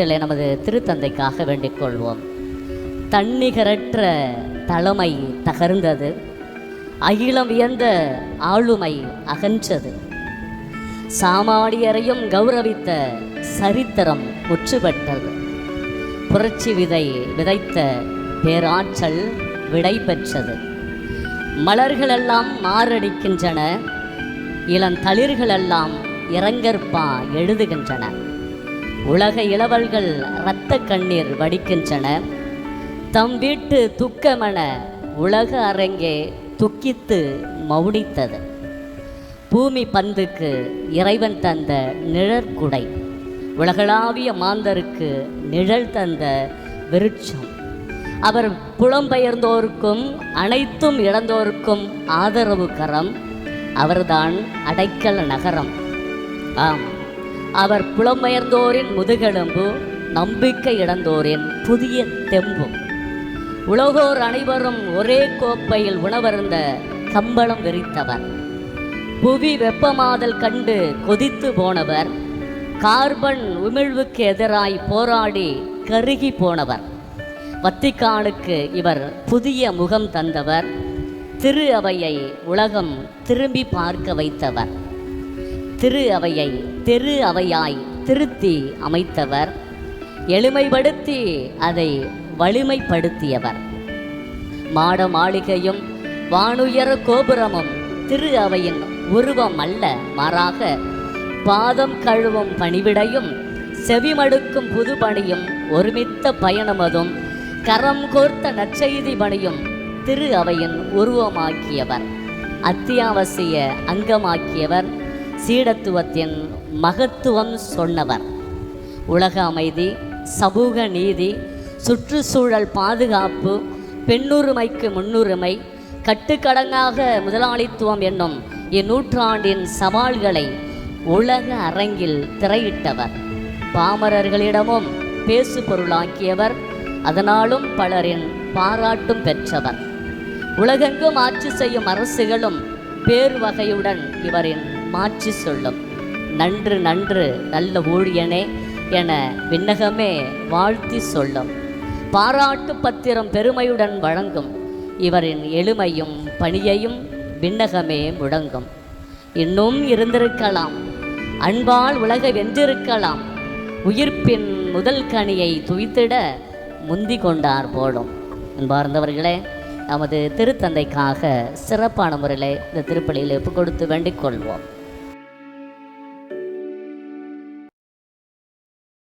நமது திருத்தந்தைக்காக வேண்டிக் கொள்வோம். தன்னிகரற்ற தலைமை தகர்ந்தது. அகிலம் வியந்த ஆளுமை அகன்றது. சாமானியரையும் கௌரவித்த சரித்திரம் முற்றுப்பட்டது புரட்சி விதை விதைத்த பேராற்றல் விடை பெற்றது மலர்களெல்லாம் மாரடிக்கின்றன. இளந்தளிர்களெல்லாம் இறங்கற்பா எழுதுகின்றன. உலக இளவல்கள் இரத்த கண்ணீர் வடிக்கின்றன. தம் வீட்டு துக்கமென உலக அரங்கே துக்கித்து மௌனித்தது. பூமி பந்துக்கு இறைவன் தந்த நிழற்குடை உலகளாவிய மாந்தருக்கு நிழல் தந்த விருட்சம். அவர் புலம்பெயர்ந்தோருக்கும் அனைத்தும் இழந்தோருக்கும் ஆதரவு கரம். அவர்தான் அடைக்கல நகரம். ஆம். அவர் புலம்பெயர்ந்தோரின் முதுகெலும்பு நம்பிக்கை இழந்தோரின் புதிய தெம்பு. உலகோர் அனைவரும் ஒரே கோப்பையில் உணவருந்த கம்பளம் விரித்தவர். புவி வெப்பமாதல் கண்டு கொதித்து போனவர். கார்பன் உமிழ்வுக்கு எதிராய் போராடி கருகி போனவர். வத்திக்கானுக்கு இவர் புதிய முகம் தந்தவர். திரு அவையை உலகம் திரும்பி பார்க்க வைத்தவர். திரு அவையை தெரு அவையாய் திருத்தி அமைத்தவர். எளிமைப்படுத்தி அதை வலிமைப்படுத்தியவர். மாட மாளிகையும் வானுயர கோபுரமும் திரு அவையின் உருவம் அல்ல மாறாக பாதம் கழுவும் பணிவிடையும் செவிமடுக்கும் புது பணியும் ஒருமித்த பயணமதும் கரம் கோர்த்த நற்செய்தி பணியும் திரு அவையின் உருவமாக்கியவர். அத்தியாவசிய அங்கமாக்கியவர். சீடத்துவத்தின் மகத்துவம் சொன்னவர். உலக அமைதி சமூக நீதி சுற்றுச்சூழல் பாதுகாப்பு பெண்ணுரிமைக்கு முன்னுரிமை கட்டுக்கடங்காக முதலாளித்துவம் என்னும் இந்நூற்றாண்டின் சவால்களை உலக அரங்கில் திரையிட்டவர். பாமரர்களிடமும் பேசு பொருளாக்கியவர் அதனாலும் பலரின் பாராட்டும் பெற்றவர். உலகெங்கும் ஆட்சி செய்யும் அரசுகளும் பேர் வகையுடன் இவரின் மாற்றி சொல்லும். நன்று நன்று நல்ல ஊழியனே என விண்ணகமே வாழ்த்தி சொல்லும். பாராட்டு பத்திரம் பெருமையுடன் வழங்கும். இவரின் எளிமையும் பணியையும் விண்ணகமே முழங்கும் இன்னும் இருந்திருக்கலாம். அன்பால் உலக வென்றிருக்கலாம். உயிர்ப்பின் முதல் கனியை துய்த்திட முந்தி கொண்டார் போலும். அன்பார்ந்தவர்களே நமது திருத்தந்தைக்காக சிறப்பான முறையில் இந்த திருப்பலியில் ஒப்பு கொடுத்து வேண்டிக் கொள்வோம்.